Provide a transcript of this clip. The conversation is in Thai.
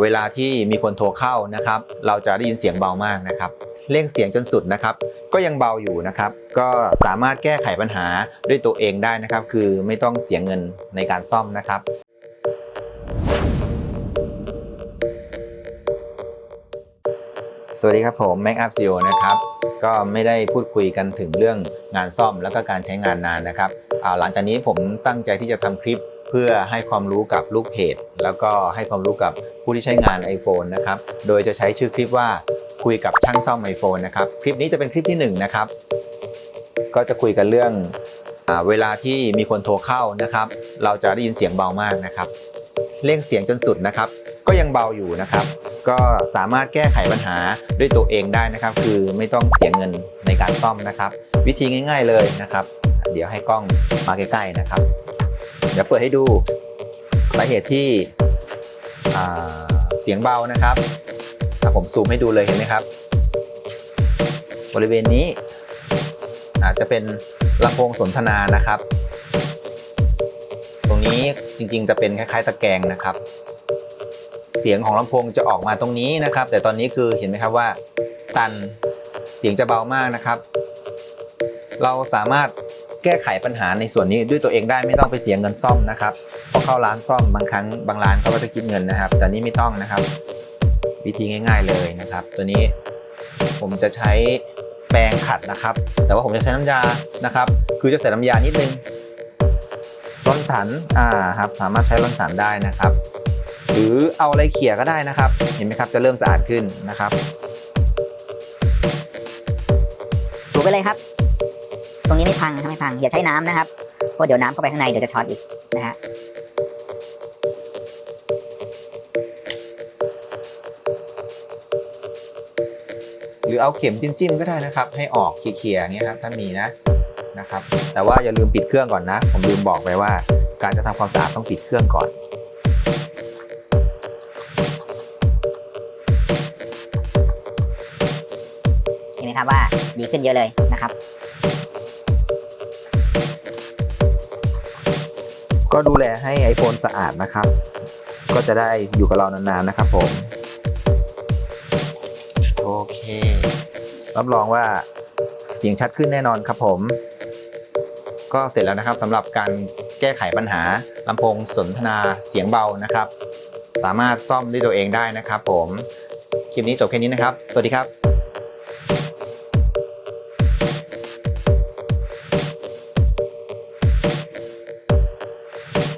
เวลาที่มีคนโทรเข้านะครับ เราจะได้ยินเสียงเบามากนะครับเร่งเสียงจนสุดนะครับ ก็ยังเบาอยู่นะครับ ก็สามารถแก้ไขปัญหาด้วยตัวเองได้นะครับ คือไม่ต้องเสียเงินในการซ่อมนะครับสวัสดีครับผม Mac Up CEO นะครับก็ไม่ได้พูดคุยกันถึงเรื่องงานซ่อมแล้วก็การใช้งานนานนะครับหลังจากนี้ผมตั้งใจที่จะทำคลิป เพื่อให้ความรู้กับลูกเพจ แล้วก็ให้ความรู้กับผู้ที่ใช้งาน iPhone นะครับ โดยจะใช้ชื่อคลิปว่าคุยกับช่างซ่อม iPhone นะครับ คลิปนี้จะเป็นคลิปที่หนึ่งนะครับ ก็จะคุยกันเรื่องอเวลาที่มีคนโทรเข้านะครับ เราจะได้ยินเสียงเบามากนะครับ เร่งเสียงจนสุดนะครับ ก็ยังเบาอยู่นะครับ ก็สามารถแก้ไขปัญหาด้วยตัวเองได้นะครับ คือไม่ต้องเสียเงินในการซ่อมนะครับ วิธีง่าย ๆเลยนะครับ เดี๋ยวให้กล้องมาใกล้ๆนะครับ เดี๋ยวเปิดให้ดูสาเหตุที่เสียงเบานะครับผมซูมให้ดูเลยเห็นไหมครับ บริเวณนี้อาจจะเป็นลำโพงสนทนานะครับ ตรงนี้จริงๆจะเป็นคล้ายๆตะแกรงนะครับ เสียงของลำโพงจะออกมาตรงนี้นะครับ แต่ตอนนี้คือเห็นไหมครับว่า ตันเสียงจะเบามากนะครับ เราสามารถ แก้ไขปัญหาในส่วนนี้ด้วยตัวเองได้ไม่ต้องไปเสียเงินซ่อมนะครับเพราะเข้าร้านซ่อมบางครั้งบางร้านเขาก็จะคิดเงินนะครับ แต่นี้ไม่ต้องนะครับ วิธีง่าย ๆเลยนะครับ ตัวนี้ผมจะใช้แปรงขัดนะครับ แต่ว่าผมจะใช้น้ำยานะครับ คือจะใส่น้ำยานิดนึงร้อนสันอ่าครับสามารถใช้ร้อนสันได้นะครับ หรือเอาอะไรเขี่ยก็ได้นะครับ เห็นไหมครับจะเริ่มสะอาดขึ้นนะครับถูไปเลยครับ รงนี้ไม่พังนะครับไม่พังอย่าใช้น้ำนะครับเพราะเดี๋ยวน้ำเข้าไปข้างในเดี๋ยวจะช็อตอีกนะฮะหรือเอาเข็มจิ้มๆก็ได้นะครับ ให้ออกเขี่ยๆอย่างเงี้ยครับถ้ามีนะนะครับ แต่ว่าอย่าลืมปิดเครื่องก่อนนะ ผมลืมบอกไปว่า การจะทำความสะอาดต้องปิดเครื่องก่อนเห็นไหมครับว่าดีขึ้นเยอะเลยนะครับ ก็ดูแลให้ iPhone สะอาดนะครับ ก็จะได้อยู่กับเรานานๆนะครับผม โอเค รับรองว่าเสียงชัดขึ้นแน่นอนครับผม ก็เสร็จแล้วนะครับสำหรับการแก้ไขปัญหาลำโพงสนทนาเสียงเบานะครับ สามารถซ่อมด้วยตัวเองได้นะครับผม คลิปนี้จบแค่นี้นะครับ สวัสดีครับ